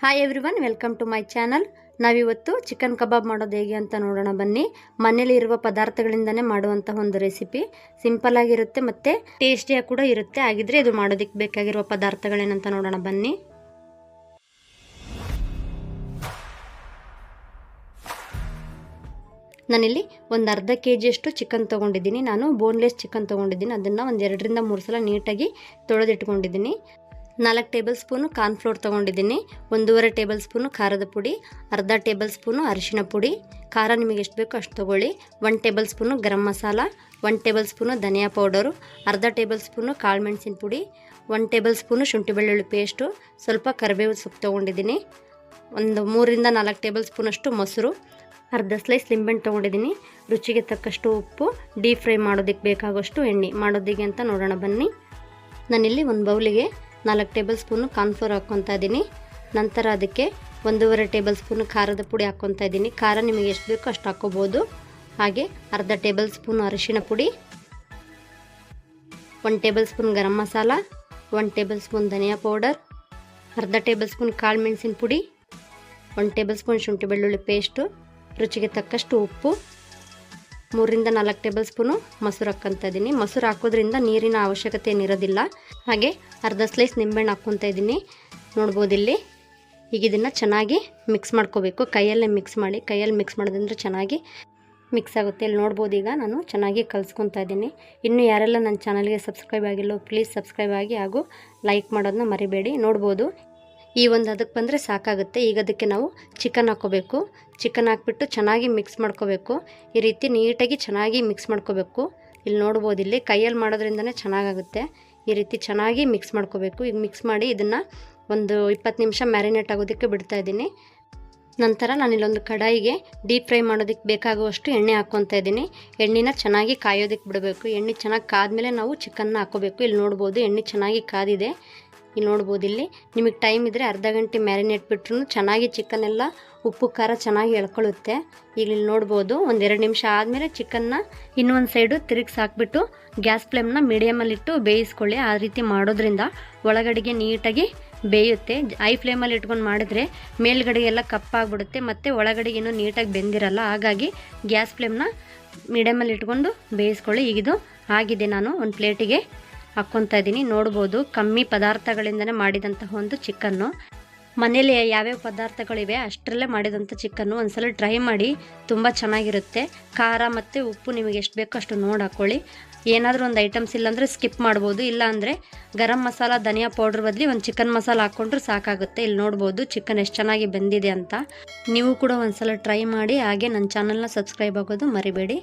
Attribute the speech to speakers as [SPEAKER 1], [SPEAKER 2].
[SPEAKER 1] Hi everyone welcome to my channel ನಾವಿವತ್ತು chicken kebab ಮಾಡೋದು ಹೇಗೆ ಅಂತ ನೋಡೋಣ ಬನ್ನಿ. ಮನೇಲಿ ಇರುವ ಪದಾರ್ಥಗಳಿಂದನೇ ಮಾಡುವಂಥ ಒಂದು ರೆಸಿಪಿ ಸಿಂಪಲ್ ಆಗಿರುತ್ತೆ ಮತ್ತು ಟೇಸ್ಟಿಯಾಗಿ ಕೂಡ ಇರುತ್ತೆ. ಹಾಗಿದ್ರೆ ಇದು ಮಾಡೋದಕ್ಕೆ ಬೇಕಾಗಿರುವ ಪದಾರ್ಥಗಳೇನಂತ ನೋಡೋಣ ಬನ್ನಿ. ನಾನಿಲ್ಲಿ ಒಂದು ಅರ್ಧ ಕೆ ಜಿಯಷ್ಟು ಚಿಕನ್ ತೊಗೊಂಡಿದ್ದೀನಿ. ನಾನು ಬೋನ್ಲೆಸ್ ಚಿಕನ್ ತೊಗೊಂಡಿದ್ದೀನಿ. ಅದನ್ನು ಒಂದು ಎರಡರಿಂದ ಮೂರು ಸಲ ನೀಟಾಗಿ ತೊಳೆದಿಟ್ಕೊಂಡಿದ್ದೀನಿ. ನಾಲ್ಕು ಟೇಬಲ್ ಸ್ಪೂನು ಕಾರ್ನ್ಫ್ಲೋರ್ ತೊಗೊಂಡಿದ್ದೀನಿ. ಒಂದೂವರೆ ಟೇಬಲ್ ಸ್ಪೂನು ಖಾರದ ಪುಡಿ, ಅರ್ಧ ಟೇಬಲ್ ಸ್ಪೂನು ಅರಿಶಿನ ಪುಡಿ. ಖಾರ ನಿಮಗೆ ಎಷ್ಟು ಬೇಕೋ ಅಷ್ಟು ತೊಗೊಳ್ಳಿ. One tablespoon garam masala one tablespoon ಧನಿಯಾ ಪೌಡರು, ಅರ್ಧ ಟೇಬಲ್ ಸ್ಪೂನು ಕಾಳು ಮೆಣಸಿನ ಪುಡಿ ಒನ್ ಟೇಬಲ್ ಸ್ಪೂನು ಶುಂಠಿ ಬೆಳ್ಳುಳ್ಳಿ ಪೇಸ್ಟು, ಸ್ವಲ್ಪ ಕರಿಬೇವು ಸೊಪ್ಪು ತೊಗೊಂಡಿದ್ದೀನಿ. ಒಂದು ಮೂರಿಂದ ನಾಲ್ಕು ಟೇಬಲ್ ಸ್ಪೂನಷ್ಟು ಮೊಸರು, ಅರ್ಧ ಸ್ಲೈಸ್ ಲಿಂಬೆಹಣ್ಣು ತೊಗೊಂಡಿದ್ದೀನಿ. ರುಚಿಗೆ ತಕ್ಕಷ್ಟು ಉಪ್ಪು, ಡೀಪ್ ಫ್ರೈ ಮಾಡೋದಕ್ಕೆ ಬೇಕಾಗುವಷ್ಟು ಎಣ್ಣೆ. ಮಾಡೋದಿಗೆ ಅಂತ ನೋಡೋಣ ಬನ್ನಿ. ನಾನಿಲ್ಲಿ ಒಂದು ಬೌಲಿಗೆ ನಾಲ್ಕು ಟೇಬಲ್ ಸ್ಪೂನು ಕಾರ್ನ್ಫ್ಲೋರ್ ಹಾಕ್ಕೊತಾ ಇದ್ದೀನಿ. ನಂತರ ಅದಕ್ಕೆ ಒಂದೂವರೆ ಟೇಬಲ್ ಸ್ಪೂನು ಖಾರದ ಪುಡಿ ಹಾಕ್ಕೊತಾ ಇದ್ದೀನಿ. ಖಾರ ನಿಮಗೆ ಎಷ್ಟು ಬೇಕೋ ಅಷ್ಟು ಹಾಕ್ಕೋಬೋದು. ಹಾಗೆ ಅರ್ಧ ಟೇಬಲ್ ಸ್ಪೂನು ಅರಿಶಿನ ಪುಡಿ, ಒಂದು ಟೇಬಲ್ ಸ್ಪೂನ್ ಗರಂ ಮಸಾಲ, ಒಂದು ಟೇಬಲ್ ಸ್ಪೂನ್ ಧನಿಯಾ ಪೌಡರ್, ಅರ್ಧ ಟೇಬಲ್ ಸ್ಪೂನ್ ಕಾಳು ಮೆಣಸಿನ ಪುಡಿ, ಒಂದು ಟೇಬಲ್ ಸ್ಪೂನ್ ಶುಂಠಿ ಬೆಳ್ಳುಳ್ಳಿ ಪೇಸ್ಟು, ರುಚಿಗೆ ತಕ್ಕಷ್ಟು ಉಪ್ಪು ಮೂರಿಂದ ನಾಲ್ಕು ಟೇಬಲ್ ಸ್ಪೂನು ಮೊಸರು ಹಾಕ್ಕೊತಾ ಇದ್ದೀನಿ. ಮೊಸರು ಹಾಕೋದ್ರಿಂದ ನೀರಿನ ಅವಶ್ಯಕತೆ ಏನಿರೋದಿಲ್ಲ. ಹಾಗೆ ಅರ್ಧ ಸ್ಲೈಸ್ ನಿಂಬೆಹಣ್ಣು ಹಾಕ್ಕೊತಾ ಇದ್ದೀನಿ. ನೋಡ್ಬೋದು ಇಲ್ಲಿ. ಈಗ ಇದನ್ನು ಚೆನ್ನಾಗಿ ಮಿಕ್ಸ್ ಮಾಡ್ಕೋಬೇಕು. ಕೈಯಲ್ಲೇ ಮಿಕ್ಸ್ ಮಾಡಿ, ಕೈಯಲ್ಲಿ ಮಿಕ್ಸ್ ಮಾಡೋದಂದ್ರೆ ಚೆನ್ನಾಗಿ ಮಿಕ್ಸ್ ಆಗುತ್ತೆ. ಇಲ್ಲಿ ನೋಡ್ಬೋದು ಈಗ ನಾನು ಚೆನ್ನಾಗಿ ಕಲಿಸ್ಕೊತಾ ಇದ್ದೀನಿ. ಇನ್ನು ಯಾರೆಲ್ಲ ನನ್ನ ಚಾನಲ್ಗೆ ಸಬ್ಸ್ಕ್ರೈಬ್ ಆಗಿಲ್ಲೋ, ಪ್ಲೀಸ್ ಸಬ್ಸ್ಕ್ರೈಬ್ ಆಗಿ ಹಾಗೂ ಲೈಕ್ ಮಾಡೋದನ್ನ ಮರಿಬೇಡಿ. ನೋಡ್ಬೋದು. ಈ ಒಂದು ಅದಕ್ಕೆ ಬಂದರೆ ಸಾಕಾಗುತ್ತೆ. ಈಗ ಅದಕ್ಕೆ ನಾವು ಚಿಕನ್ ಹಾಕ್ಕೋಬೇಕು. ಚಿಕನ್ ಹಾಕ್ಬಿಟ್ಟು ಚೆನ್ನಾಗಿ ಮಿಕ್ಸ್ ಮಾಡ್ಕೋಬೇಕು. ಈ ರೀತಿ ನೀಟಾಗಿ ಚೆನ್ನಾಗಿ ಮಿಕ್ಸ್ ಮಾಡ್ಕೋಬೇಕು. ಇಲ್ಲಿ ನೋಡ್ಬೋದು, ಇಲ್ಲಿ ಕೈಯಲ್ಲಿ ಮಾಡೋದ್ರಿಂದನೇ ಚೆನ್ನಾಗಾಗುತ್ತೆ. ಈ ರೀತಿ ಚೆನ್ನಾಗಿ ಮಿಕ್ಸ್ ಮಾಡ್ಕೋಬೇಕು. ಈಗ ಮಿಕ್ಸ್ ಮಾಡಿ ಇದನ್ನು ಒಂದು ಇಪ್ಪತ್ತು ನಿಮಿಷ ಮ್ಯಾರಿನೇಟ್ ಆಗೋದಕ್ಕೆ ಬಿಡ್ತಾ ಇದ್ದೀನಿ. ನಂತರ ನಾನಿಲ್ಲೊಂದು ಕಡಾಯಿಗೆ ಡೀಪ್ ಫ್ರೈ ಮಾಡೋದಕ್ಕೆ ಬೇಕಾಗುವಷ್ಟು ಎಣ್ಣೆ ಹಾಕ್ಕೊತಾ ಇದ್ದೀನಿ. ಎಣ್ಣೆನ ಚೆನ್ನಾಗಿ ಕಾಯೋದಕ್ಕೆ ಬಿಡಬೇಕು. ಎಣ್ಣೆ ಚೆನ್ನಾಗಿ ಕಾದ್ಮೇಲೆ ನಾವು ಚಿಕನ್ನ ಹಾಕೋಬೇಕು ಇಲ್ಲಿ ನೋಡ್ಬೋದು, ಎಣ್ಣೆ ಚೆನ್ನಾಗಿ ಕಾದಿದೆ. ಇಲ್ಲಿ ನೋಡ್ಬೋದು ಇಲ್ಲಿ. ನಿಮಗೆ ಟೈಮ್ ಇದ್ದರೆ ಅರ್ಧ ಗಂಟೆ ಮ್ಯಾರಿನೇಟ್ ಬಿಟ್ರು ಚೆನ್ನಾಗಿ ಚಿಕನ್ ಎಲ್ಲ ಉಪ್ಪು, ಖಾರ ಚೆನ್ನಾಗಿ ಎಳ್ಕೊಳ್ಳುತ್ತೆ ಈಗ ಇಲ್ಲಿ ನೋಡ್ಬೋದು ಒಂದೆರಡು ನಿಮಿಷ ಆದಮೇಲೆ ಚಿಕನ್ನ ಇನ್ನೊಂದು ಸೈಡು ತಿರುಗಿಸಿ ಹಾಕ್ಬಿಟ್ಟು ಗ್ಯಾಸ್ ಫ್ಲೇಮ್ನ ಮೀಡಿಯಮಲ್ಲಿಟ್ಟು ಬೇಯಿಸ್ಕೊಳ್ಳಿ. ಆ ರೀತಿ ಮಾಡೋದ್ರಿಂದ ಒಳಗಡೆಗೆ ನೀಟಾಗಿ ಬೇಯುತ್ತೆ. ಐ ಫ್ಲೇಮಲ್ಲಿ ಇಟ್ಕೊಂಡು ಮಾಡಿದ್ರೆ ಮೇಲ್ಗಡೆ ಎಲ್ಲ ಕಪ್ಪಾಗ್ಬಿಡುತ್ತೆ ಮತ್ತು ಒಳಗಡೆಗೆ ಇನ್ನೂ ನೀಟಾಗಿ ಬೆಂದಿರಲ್ಲ. ಹಾಗಾಗಿ ಗ್ಯಾಸ್ ಫ್ಲೇಮ್ನ ಮೀಡಿಯಮಲ್ಲಿ ಇಟ್ಕೊಂಡು ಬೇಯಿಸ್ಕೊಳ್ಳಿ. ಈಗಿದು ಆಗಿದೆ. ನಾನು ಒಂದು ಪ್ಲೇಟಿಗೆ ಹಾಕ್ಕೊತಾ ಇದ್ದೀನಿ ನೋಡ್ಬೋದು, ಕಮ್ಮಿ ಪದಾರ್ಥಗಳಿಂದನೇ ಮಾಡಿದಂತಹ ಒಂದು ಚಿಕನ್ನು. ಮನೇಲಿ ಯಾವ್ಯಾವ ಪದಾರ್ಥಗಳಿವೆ, ಅಷ್ಟರಲ್ಲೇ ಮಾಡಿದಂಥ ಚಿಕನ್ನು ಒಂದ್ಸಲ ಟ್ರೈ ಮಾಡಿ, ತುಂಬ ಚೆನ್ನಾಗಿರುತ್ತೆ. ಖಾರ ಮತ್ತು ಉಪ್ಪು ನಿಮಗೆ ಎಷ್ಟು ಬೇಕೋ ಅಷ್ಟು ನೋಡಿ ಹಾಕ್ಕೊಳ್ಳಿ ಏನಾದರೂ ಒಂದು ಐಟಮ್ಸ್ ಇಲ್ಲಾಂದರೆ ಸ್ಕಿಪ್ ಮಾಡ್ಬೋದು. ಇಲ್ಲಾಂದರೆ ಗರಂ ಮಸಾಲ, ಧನಿಯಾ ಪೌಡ್ರ್ ಬದಲಿ ಒಂದು ಚಿಕನ್ ಮಸಾಲ ಹಾಕ್ಕೊಂಡ್ರೆ ಸಾಕಾಗುತ್ತೆ. ಇಲ್ಲಿ ನೋಡ್ಬೋದು ಚಿಕನ್ ಎಷ್ಟು ಚೆನ್ನಾಗಿ ಬೆಂದಿದೆ ಅಂತ. ನೀವು ಕೂಡ ಒಂದ್ಸಲ ಟ್ರೈ ಮಾಡಿ, ಹಾಗೆ ನನ್ನ ಚಾನಲ್ನ ಸಬ್ಸ್ಕ್ರೈಬ್ ಆಗೋದು ಮರಿಬೇಡಿ.